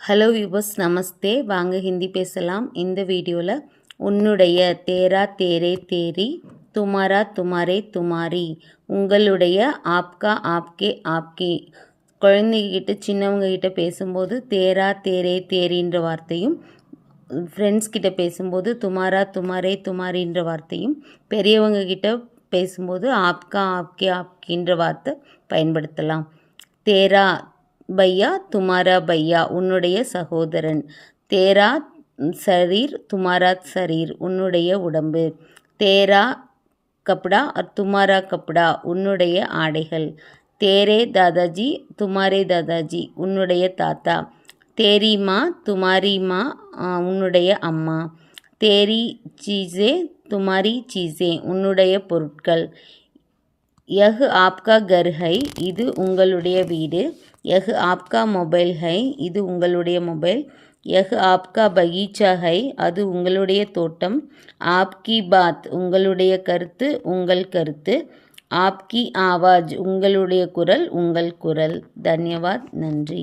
Hello viewers நமஸ்தே வாங்க ஹிந்தி பேசலாம். இந்த வீடியோவில் உன்னுடைய தேரா தேரே தேரி துமாரா துமாரே துமாரி உங்களுடைய ஆப்கா ஆப்கே ஆப்கே குழந்தைகிட்ட சின்னவங்க கிட்ட பேசும்போது தேரா தேரே தேரின்ற வார்த்தையும் ஃப்ரெண்ட்ஸ் கிட்ட பேசும்போது துமாரா துமாரே துமாரின்ற வார்த்தையும் பெரியவங்க கிட்ட பேசும்போது ஆப்கா ஆப்கே ஆப்கின்ற வார்த்தை பயன்படுத்தலாம். தேரா பையா துமாரா பையா உன்னுடைய சகோதரன். தேரா சரீர் துமாரா சரீர் உன்னுடைய உடம்பு. தேரா கப்டா அர் துமாரா கப்டா உன்னுடைய ஆடைகள். தேரே தாதாஜி துமாரே தாதாஜி உன்னுடைய தாத்தா. தேரி மா துமாரி மா உன்னுடைய அம்மா. தேரி சீஸே துமாரி சீஸே உன்னுடைய பொருட்கள். யஹ் ஆப்கா கர் ஹை இது உங்களுடைய வீடு. யஹ் ஆப்கா மொபைல் ஹை இது உங்களுடைய மொபைல். யஹ் ஆப்கா பகீச்சா ஹை அது உங்களுடைய தோட்டம். ஆப்கி பாத் உங்களுடைய கருத்து உங்கள் கருத்து. ஆப்கி ஆவாஜ் உங்களுடைய குரல் உங்கள் குரல். தன்யவாத் நன்றி.